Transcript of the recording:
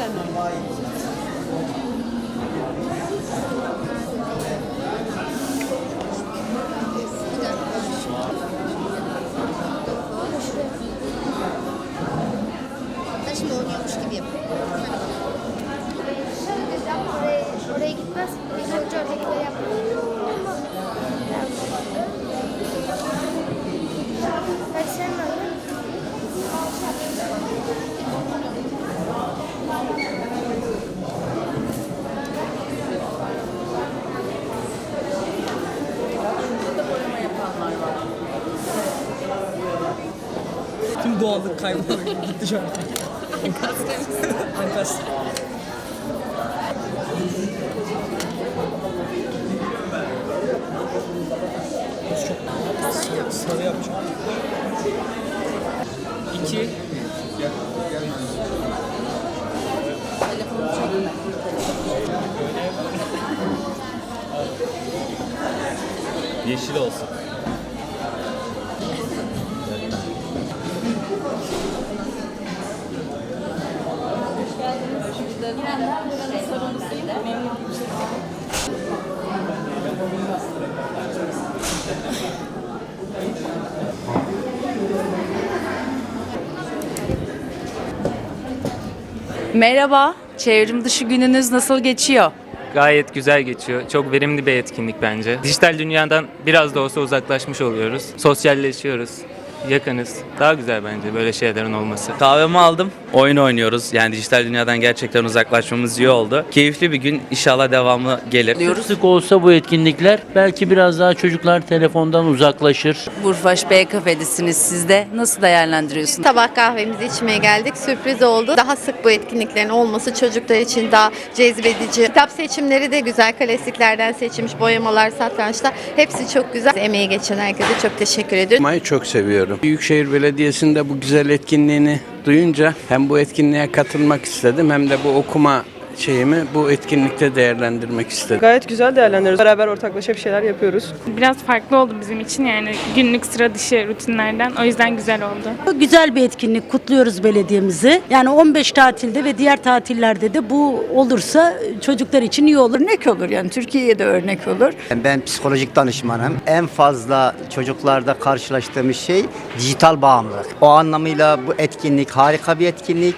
じゃない Doğallık kayboldu gitti şu an. Enkaz. Çok sarı yapacağım. İki. Yeşil olsun. Merhaba, çevrim dışı gününüz nasıl geçiyor? Gayet güzel geçiyor. Çok verimli bir etkinlik bence. Dijital dünyadan biraz da olsa uzaklaşmış oluyoruz. Sosyalleşiyoruz. Yakınız. Daha güzel bence böyle şeylerin olması. Kahvemi aldım. Oyun oynuyoruz. Yani dijital dünyadan gerçekten uzaklaşmamız iyi oldu. Keyifli bir gün. İnşallah devamı gelir. Sık olsa bu etkinlikler belki biraz daha çocuklar telefondan uzaklaşır. Burfaş Bey kafedesiniz siz de. Nasıl değerlendiriyorsunuz? Sabah kahvemizi içmeye geldik. Sürpriz oldu. Daha sık bu etkinliklerin olması çocuklar için daha cezbedici. Kitap seçimleri de güzel. Klasiklerden seçilmiş boyamalar, satrançlar. Hepsi çok güzel. Emeği geçen herkese çok teşekkür ediyorum. Okumayı çok seviyorum. Büyükşehir Belediyesi'nde bu güzel etkinliğini duyunca hem bu etkinliğe katılmak istedim hem de bu okuma şeyimi bu etkinlikte değerlendirmek istedim. Gayet güzel değerlendiriyoruz. Beraber ortaklaşa bir şeyler yapıyoruz. Biraz farklı oldu bizim için yani günlük sıra dışı rutinlerden. O yüzden güzel oldu. Güzel bir etkinlik kutluyoruz belediyemizi. Yani 15 tatilde ve diğer tatillerde de bu olursa çocuklar için iyi olur. örnek olur yani Türkiye'ye de örnek olur. Ben psikolojik danışmanım. En fazla çocuklarda karşılaştığımız şey dijital bağımlılık. O anlamıyla bu etkinlik harika bir etkinlik.